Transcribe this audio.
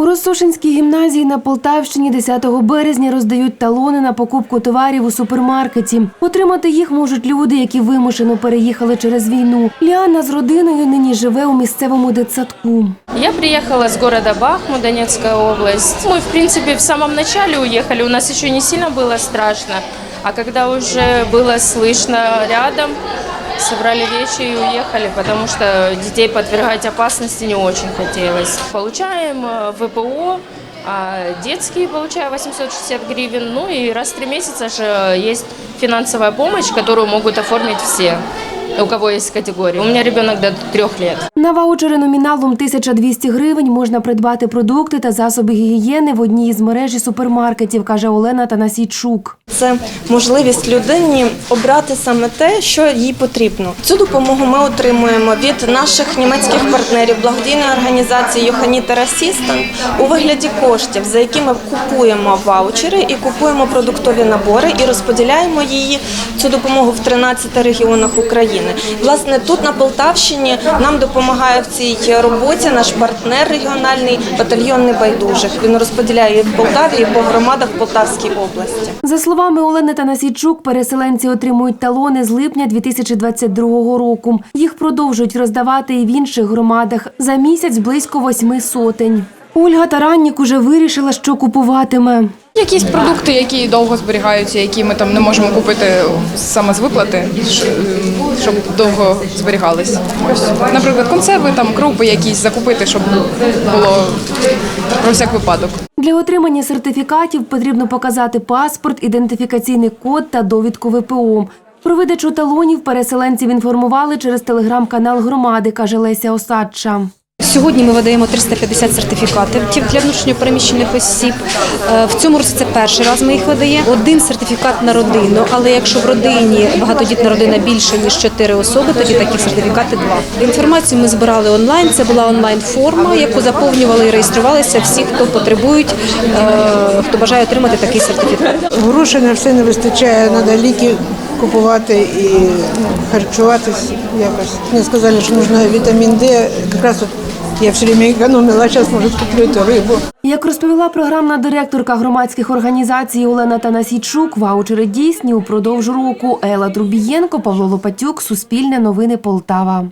У Росошинській гімназії на Полтавщині 10 березня роздають талони на покупку товарів у супермаркеті. Отримати їх можуть люди, які вимушено переїхали через війну. Ліана з родиною нині живе у місцевому дитсадку. Я приехала с города Бахмут, Донецкая область. Мы, в принципе, в самом начале уехали, у нас еще не сильно было страшно. А когда уже было слышно рядом, собрали вещи и уехали, потому что детей подвергать опасности не очень хотелось. Получаем э, ВПО, а детские получаю 860 гривен. Ну и раз в три месяца же есть финансовая помощь, которую могут оформить все, у кого есть категории. У меня ребенок до трех лет. На ваучери номіналом 1200 гривень можна придбати продукти та засоби гігієни в одній із мережі супермаркетів, каже Олена Танасійчук. Це можливість людині обрати саме те, що їй потрібно. Цю допомогу ми отримуємо від наших німецьких партнерів благодійної організації Йоханітер Асістент у вигляді коштів, за які ми купуємо ваучери і купуємо продуктові набори і розподіляємо її цю допомогу в 13 регіонах України. Власне, тут на Полтавщині нам допомагає в цій роботі наш партнер регіональний батальйон небайдужих. Він розподіляє і в Полтаві і по громадах Полтавській області. За словами Олени Танасійчук, переселенці отримують талони з липня 2022 року. Їх продовжують роздавати і в інших громадах. За місяць близько восьми сотень. Ольга Тараннік уже вирішила, що купуватиме. Якісь продукти, які довго зберігаються, які ми там не можемо купити саме з виплати, щоб довго зберігались. Ось, наприклад, консерви, там крупи якісь закупити, щоб було про всяк випадок. Для отримання сертифікатів потрібно показати паспорт, ідентифікаційний код та довідку ВПО. Про видачу талонів переселенців інформували через телеграм-канал громади, каже Леся Осадча. Сьогодні ми видаємо 350 сертифікатів для внутрішньопереміщених осіб. Е, В цьому році це перший раз ми їх видаємо. Один сертифікат на родину, але якщо в родині багатодітна родина більше ніж 4 особи, тоді таких сертифікати два. Інформацію ми збирали онлайн. Це була онлайн-форма, яку заповнювали і реєструвалися всі, хто потребують, е, хто бажає отримати такий сертифікат. Грошей на все не вистачає, треба ліки купувати і ну, харчуватись якось. Мені сказали, що потрібно вітамін Д. Якраз от я все время економила, а куплю ту рибу. Як розповіла програмна директорка громадських організацій Олена Танасійчук, ваучери дійсні упродовж року. Ела Трубієнко, Павло Лопатюк, Суспільне новини Полтава.